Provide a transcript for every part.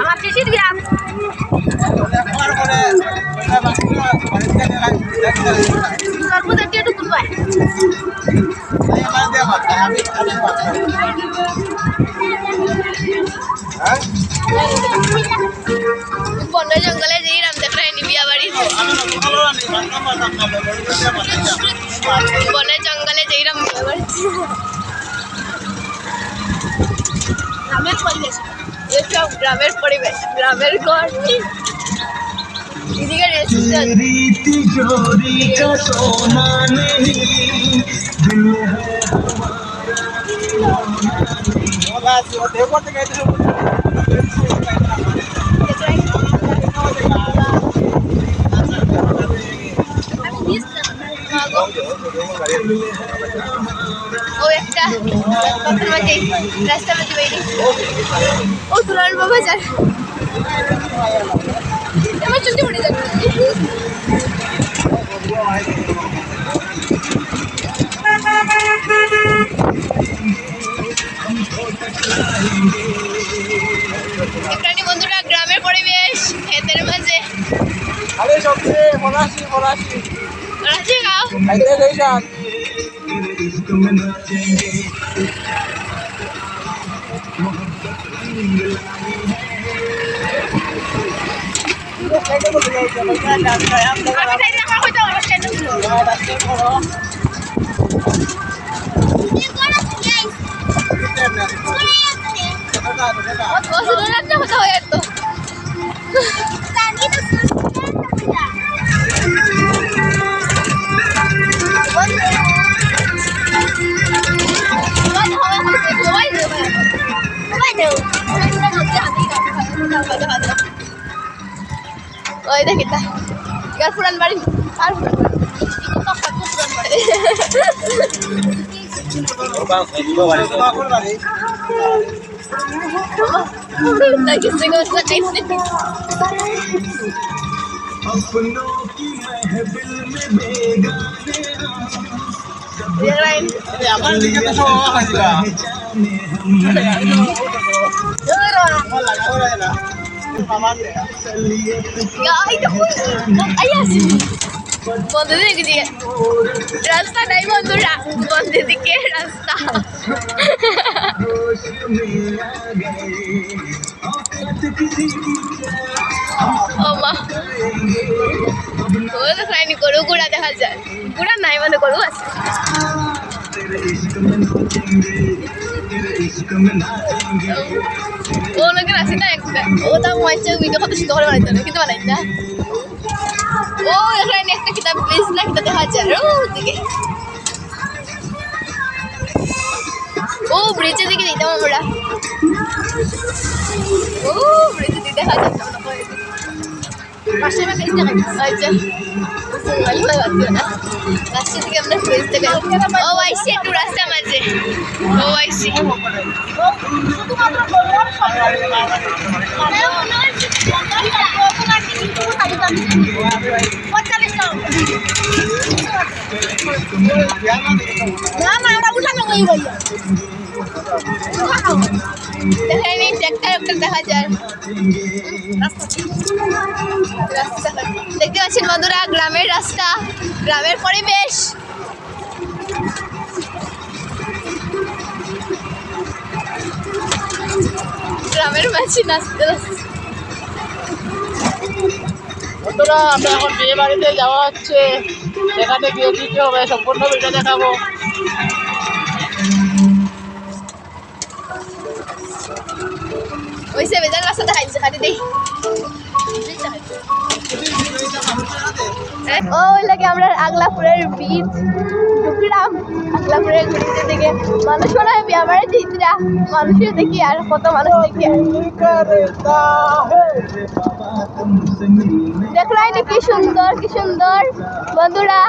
আমার কৃষির গ্রাম সর্বদা গ্রামের পরিবেশ। এসব গ্রামের পরিবেশ গ্রামের ঘর। এদিকে রেস্টুরেন্ট। ও একটা পথের মাঝে রাস্তার মাঝে বাইরে ও তোলার বাবা যান আমার চলতে পড়ে যাবে বন্ধুরা, গ্রামের পরিবেশ খেতের মাঝে। আরে সবচেয়ে পলাশি পলাশি అయితే తెలుసా Terima kasih. ওই দেখি তা। ইয়ার পুরান বাড়ি আর পুরান বাড়ি। পুরান বাড়ি Lagi রাস্তা নাই বন্ধুরা বন্ধের দিকে রাস্তা ও তো খাইনি করু গুড়া দেখা যায় গুড়া নাই মানে করু আছে ও লোকের আছে না ও তা মনে ভিডিও কত সুন্দর করে বানাইতে কিন্তু বানাই না ও, এখানে একটা কিতাব বেশ না, কিতাব দেখা যায় ও দিকে ও ব্রিজের দিকে দিতাম আমরা। ও ব্রিজের দিকে দেখা যাচ্ছে। পাশে আমার ব্রিজ দেখা আচ্ছা ভালো হয় বাদ দিও না রাস্তার দিকে আমরা ব্রিজ থেকে ও আইসি একটু রাস্তা মাঝে ও আইসি না না আমরা উঠানো হয়ে গেল এখানে ট্র্যাক্টর একটা দেখা যায়। দেখতে পাচ্ছেন বন্ধুরা, গ্রামের রাস্তা, গ্রামের পরিবেশ। গ্রামের মাঝে নাচতে বন্ধুরা, আমরা এখন বিয়ে বাড়িতে যাওয়া হচ্ছে। সেখানে গিয়ে কি হবে, সম্পূর্ণ ভিডিও দেখাবো। ওই সে বেজার রাস্তা দেখাইছে খালি দেই ওই লাগে আমরা আগলাপুরের বীজ ঢুকলাম আগলাপুরের ঘুরতে থেকে মানুষ ওরা বিয়া বাড়ি দিতরা মানুষের দেখি আর কত মানুষ দেখি দেখলাই না কি সুন্দর কি সুন্দর বন্ধুরা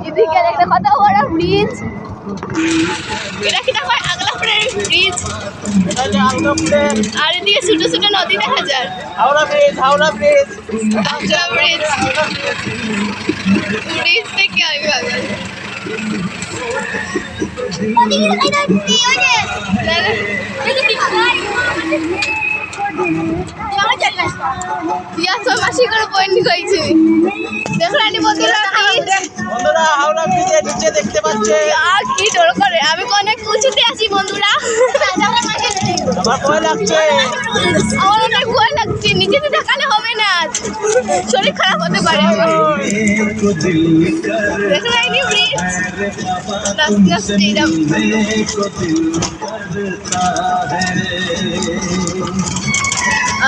এদিকে একটা কত বড় ব্রিজ এটা কিনা হয় আগলাপুরের ব্রিজ আর এদিকে ছোট ছোট নদী দেখা যায়। হাওড়া ব্রিজ হাওড়া ব্রিজ আগলা ব্রিজ ব্রিজ থেকে আমি ভাবি তো মাসি করে পয়েন্ট কইছি। দেখলাম বন্ধুরা হাওড়া নিচে দেখতে পাচ্ছে। আর কি ডর করে? আমি অনেক উঁচুতে আছি বন্ধুরা। আমার ভয় লাগছে। আমার অনেক ভয় লাগছে। নিচেতে দেখালে হবে না। শরীর খারাপ হতে পারে।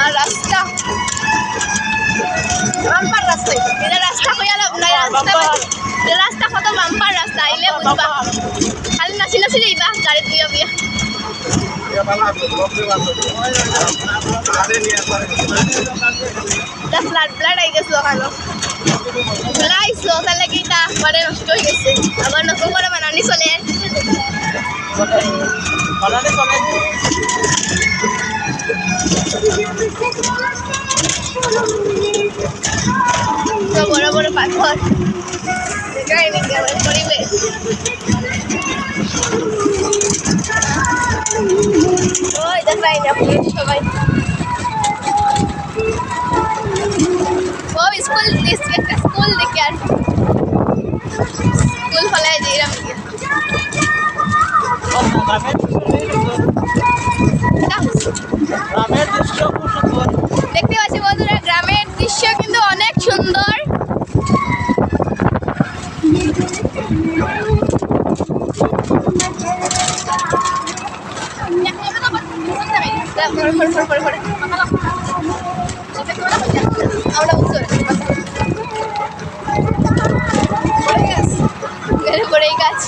আর রাস্তা। বাম্পার রাস্তা এটা রাস্তা লাভ নাই রাস্তা এটা রাস্তা কত বাম্পার রাস্তা আইলে বুঝবা খালি নাচি নাচি যাইবা গাড়ি দিয়া বিয়া এটা ফ্লাড ফ্লাড আই গেছিল ওখানে লাইছিল তাহলে কি তা মানে নষ্ট হয়ে গেছে আবার নতুন করে বানানি চলে বানানে চলে বড় বড় পাথর। কেমন পরিবেশ। ওই দেখাই না পুলিশ সবাই। ও স্কুল একটা স্কুল দেখে আর। দেখতে পাচ্ছি বন্ধুরা গ্রামের দৃশ্য কিন্তু অনেক সুন্দর। আমরা পরে গাছ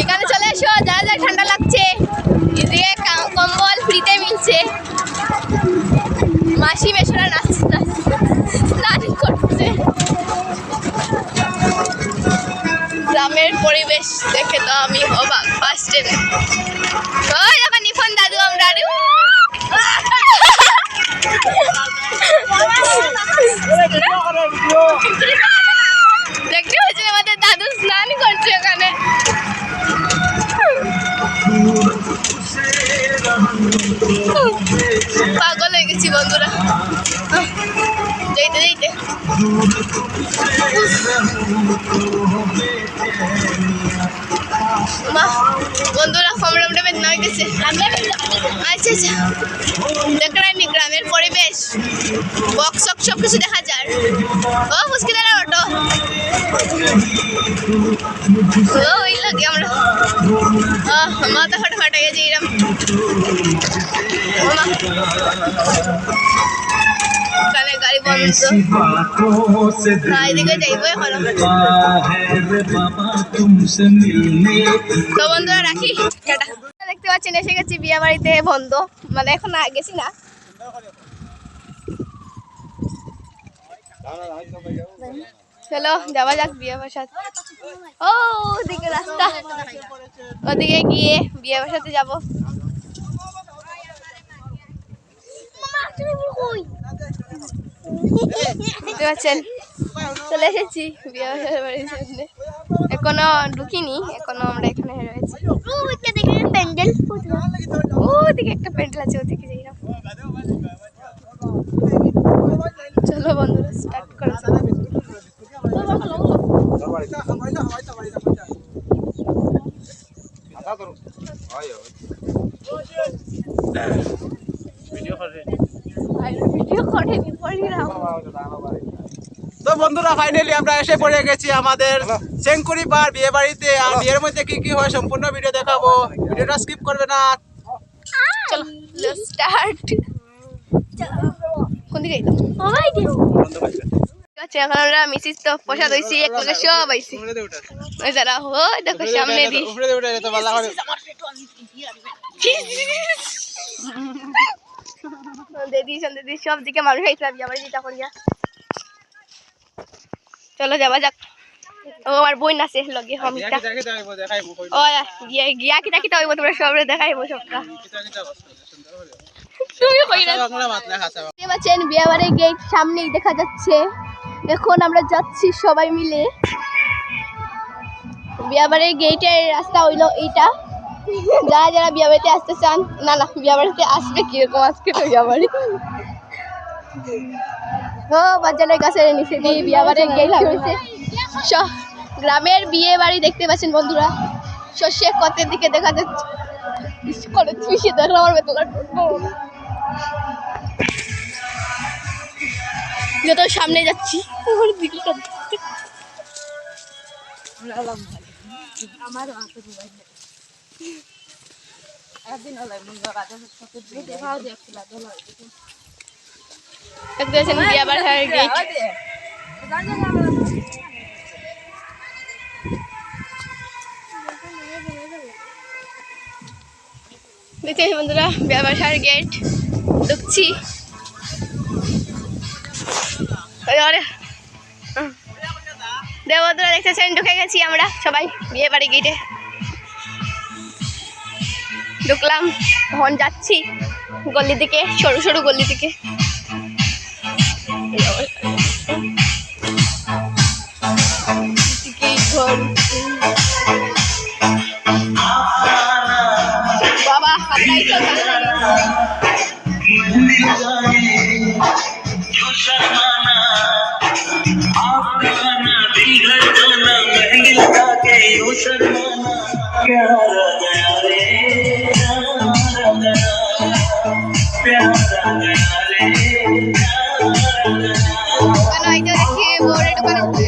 এখানে চলে এসো যা যা ঠান্ডা লাগছে এদিকে কম্বল ফ্রিতে মিলছে মাসি মেশোরা নাচ স্নান করছে গ্রামের পরিবেশ দেখে তো আমি অবাক ফার্স্ট টাইম মা, বন্ধুরা কমরম ডেবে নয় গেছে আচ্ছা আচ্ছা। দেখলেন গ্রামের পরিবেশ বক্স সব কিছু দেখা যায় ও মুশকিলের অটো ও, ওই লাগে আমরা। মাথা ফাটা ফাটা গেছে, এরম। কানে গাড়ি বন্ধ। চারিদিকে দেখব এখন তো বন্ধুরা রাখি। দেখতে পাচ্ছেন এসে গেছি বিয়ে বাড়িতে বন্ধ। মানে এখন গেছি না। চলো যাওয়া যাক বিয়ে বাসাতে। ও ওদিকে রাস্তা। ওদিকে গিয়ে বিয়ে বাসাতে যাব। চলে এসেছি বিয়ে বাড়ির সামনে। এখনও ঢুকিনি, এখনও আমরা এখানে রয়েছি। প্যান্ডেল ওদিকে একটা প্যান্ডেল আছে, ওদিকে যাই চলো বন্ধুরা স্টার্ট করেছে করেনি তো বন্ধুরা ফাইনালি আমরা এসে পড়ে গেছি আমাদের চেঙ্কুরি বার বিয়ে বাড়িতে আর বিয়ের মধ্যে কি কি হয় সম্পূর্ণ ভিডিও দেখাবো ভিডিওটা স্কিপ করবে না চলো স্টার্ট কোন দিকে যাইতো এখন আমরা মিসিস তো পয়সা দইছি এক লগে সব আইছি ওই যারা ও দেখো সামনে দি উপরে উঠে যেতে ভালো করে দিদি দিদি সব দিকে মানুষ করিয়া। চলো যাবা যাক। ও আমার বই নাচে লগে ও গিয়া গিয়া কিটা কিটা হইব তোমরা সবরে দেখাইবো সবটা। তুমি না? গেট সামনেই দেখা যাচ্ছে। এখন আমরা যাচ্ছি সবাই মিলে। বিয়াবাড়ির গেটের রাস্তা হইল এইটা। যারা যারা বিয়া বাড়িতে আসতে চান, না না, বিয়া বাড়িতে আসবে কীরকম আজকে তো বিয়া বাড়ি? ও, বাজারের কাছে নিচে দিয়ে বিয়া বাড়ির গেট হয়েছে। গ্রামের বিয়ে বাড়ি দেখতে পাচ্ছেন বন্ধুরা। শস্যের কতের দিকে দেখা যাচ্ছে। আমার যত সামনে যাচ্ছি। দেখতে। দেখতে পাচ্ছেন বিয়া বাড়ার গেট দেখতে পাচ্ছেন বন্ধুরা বিয়া বাড়ার গেট ঢুকছি। দেবদরা দেখতেছেন ঢুকে গেছি আমরা সবাই বিয়ে বাড়ি গেটে। ঢুকলাম তখন যাচ্ছি গলি দিকে সরু সরু গলি দিকে। বাবা আপনার তো ভালো লাগে। দোকানে হয়তো দেখি বোর্ডে দোকানে ঢুকে